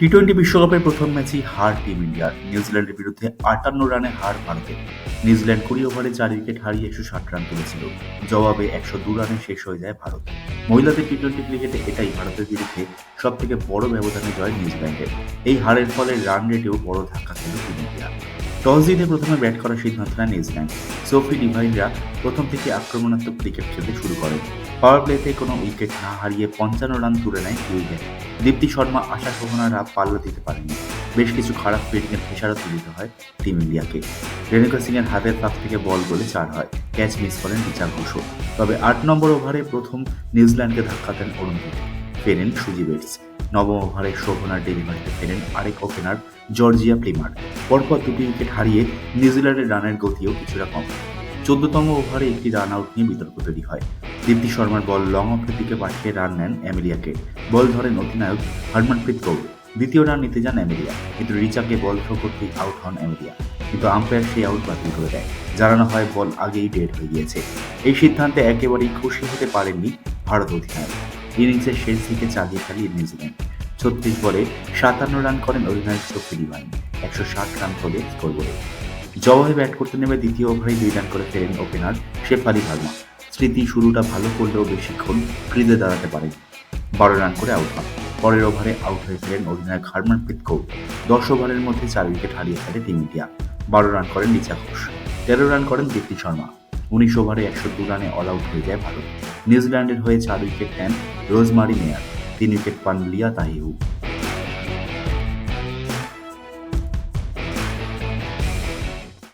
T twenty বিশ্বকাপের প্রথম ম্যাচেই হার টিম ইন্ডিয়ার। নিউজিল্যান্ডের বিরুদ্ধে আটান্ন রানে হার ভারতের নিউজিল্যান্ড কুড়ি ওভারে চার উইকেট হারিয়ে একশো ষাট রান তুলেছিল। জবাবে একশো দু রানে শেষ হয়ে যায় ভারত। মহিলাদের টি টোয়েন্টি ক্রিকেটে এটাই ভারতের বিরুদ্ধে সব থেকে বড় ব্যবধানে জয় নিউজিল্যান্ডের। এই হারের ফলে রান রেটেও বড় ধাক্কা খেল টিম ইন্ডিয়া। টস জিতে প্রথমে ব্যাট করার সিদ্ধান্ত নেয় নিউজিল্যান্ড। সোফি ডিভাইনরা প্রথম থেকে আক্রমণাত্মক ক্রিকেট খেলতে শুরু করেন। পাওয়ার প্লেতে কোনো উইকেট না হারিয়ে পঞ্চান্ন রান তুলে নেয় নিউজিল্যান্ড দীপ্তি শর্মা, আশা সোহনারা পাল্লা দিতে পারেনি বেশ কিছু খারাপ ফিল্ডিংয়ের খেসারত দিতে হয় টিম ইন্ডিয়াকে। রেণুকা সিং এর হাতের ফাঁক থেকে বল বলে চার হয়। ক্যাচ মিস করেন রিচা ঘোষও। তবে আট নম্বর ওভারে প্রথম নিউজিল্যান্ডকে ধাক্কা দেন অরুণদীপ ফেরেন সুজি বেটস। নবম ওভারে শোভনার ডেলিভারিতে ফেরেন আরেক ওপেনার জর্জিয়া প্লিমার পরপর দুটি উইকেট হারিয়ে নিউজিল্যান্ডের রানের গতিও কিছুটা কম। চোদ্দতম ওভারে একটি রান আউট নিয়ে বিতর্ক তৈরি হয়। দীপ্তি শর্মার বল লং অফের দিকে পাঠিয়ে রান নেন অ্যামেলিয়াকে। বল ধরেন অধিনায়ক হরমনপ্রীত কৌর। দ্বিতীয় রান নিতে যান অ্যামেলিয়া। কিন্তু রিচাকে বল থ্রো করতেই আউট হন অ্যামেলিয়া। কিন্তু আম্পায়ার সেই আউট বাতিল করে দেয়। জানানো হয় বল আগেই ডেড হয়ে গিয়েছে। এই সিদ্ধান্তে একেবারেই খুশি হতে পারেননি ভারত অধিনায়ক। ইনিংসের শেষ দিকে চালিয়ে চালিয়ে নিউজিল্যান্ড ছত্রিশ বলে সাতান্ন রান করেন অধিনায়ক ডিভাইন একশো ষাট রান তোলে স্কোর বলে জবাবে ব্যাট করতে নেমে দ্বিতীয় ওভারেই দুই রান করে ফেরেন ওপেনার শেফালি ভার্মা। স্মৃতি শুরুটা ভালো করলেও বেশিক্ষণ ক্রিজে দাঁড়াতে পারেন। বারো রান করে আউট হন পরের ওভারে আউট হয়ে ফেলেন অধিনায়ক হারমনপ্রীত কৌর। দশ ওভারের মধ্যে চার উইকেট হারিয়ে ফেলে টিম ইন্ডিয়া বারো রান করেন রিচা ঘোষ। তেরো রান করেন দীপ্তি শর্মা। উনিশ ওভারে একশো দু রানে অল আউট হয়ে যায় ভারত। নিউজিল্যান্ডের হয়ে চার উইকেট নেন রোজমারি মেয়ার। তিন উইকেট পান লিয়া তাহিউ।